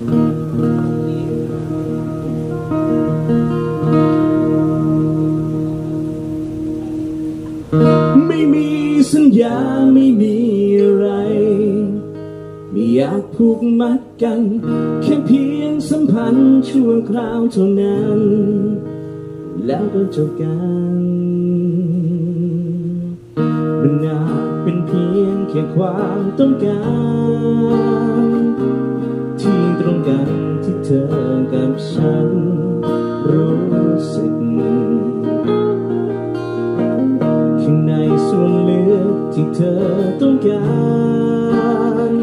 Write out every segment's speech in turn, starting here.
ไม่มีสัญญาไม่มีอะไร ไม่อยากผูกมัดกัน แค่เพียงสัมพันธ์ชั่วคราวเท่านั้น แล้วก็จบกันมันอาจเป็นเพียงแค่ความต้องการ ธอกับฉันรู้สึกข้างในส่วนลึกที่เธอต้องการ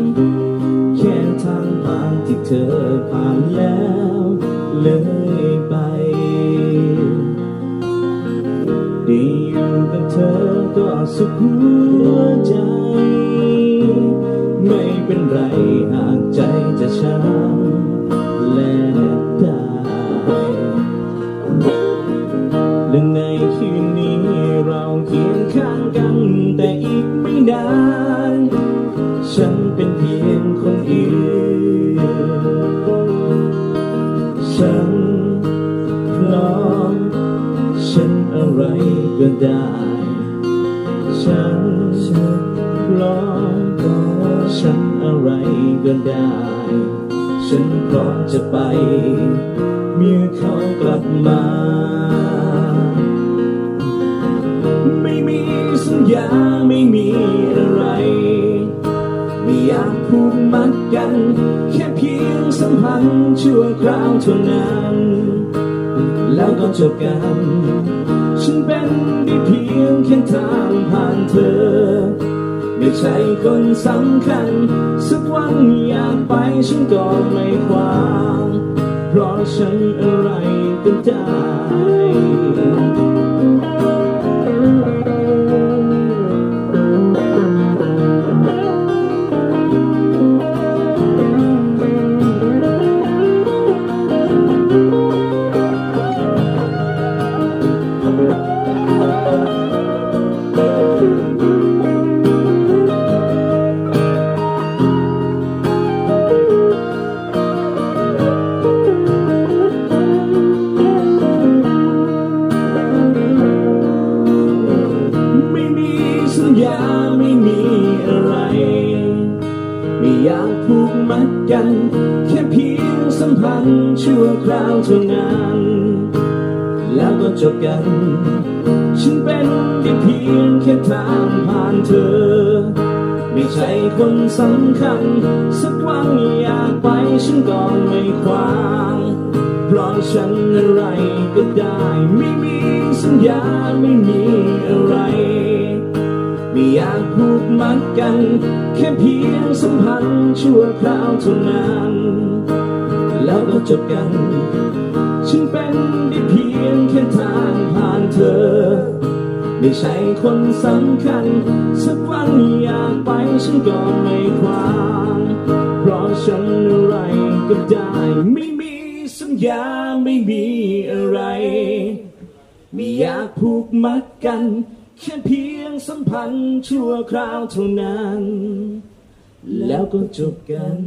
แค่ทางผ่านที่เธอผ่านแล้วเลยไปได้อยู่กับเธอก็สุขหัวใจ ไม่เป็นไรหากใจจะช้ำ ได้และในคืนนี้เราเคียงข้างกัน แต่อีกไม่นาน ฉันเป็นเพียงคนอื่นฉันพร้อมฉันอะไรก็ได้ ฉันพร้อมฉันอะไรก็ได้ ฉันพร้อมจะไป เมื่อเขากลับมา ไม่มีสัญญาไม่มีอะไร ไม่อยากผูกมัดกัน แค่เพียงสัมพันธ์ชั่วคราวเท่านั้น แล้วก็จบกัน ฉันเป็นได้เพียงแค่ทางผ่านเธอ ไม่ใช่คนสำคัญ สักวันอยากไปฉันก็ไม่ควางเพราะฉันอะไรก็ได้ อยากผูกมัดกัน แค่เพียงสัมพันธ์ชั่วคราวเท่านั้นแล้วก็จบกัน ฉันเป็นได้เพียงแค่ทางผ่านเธอ ไม่ใช่คนสำคัญ สักวันอยากไปฉันก็ไม่ขวางเพราะฉันอะไรก็ได้ ไม่มีสัญญาไม่มีอะไร ไม่อยากผูกมัดกัน แค่เพียงสัมพันธ์ชั่วคราวเท่านั้น แล้วก็จบกัน ฉันเป็นได้เพียงแค่ทางผ่านเธอ ไม่ใช่คนสำคัญ สักวันอยากไปฉันก็ไม่ขวางเพราะฉันอะไรก็ได้ไม่มีสัญญาไม่มีอะไร ไม่อยากผูกมัดกัน แค่เพียงสัมพันธ์ชั่วคราวเท่านั้น แล้วก็จบกัน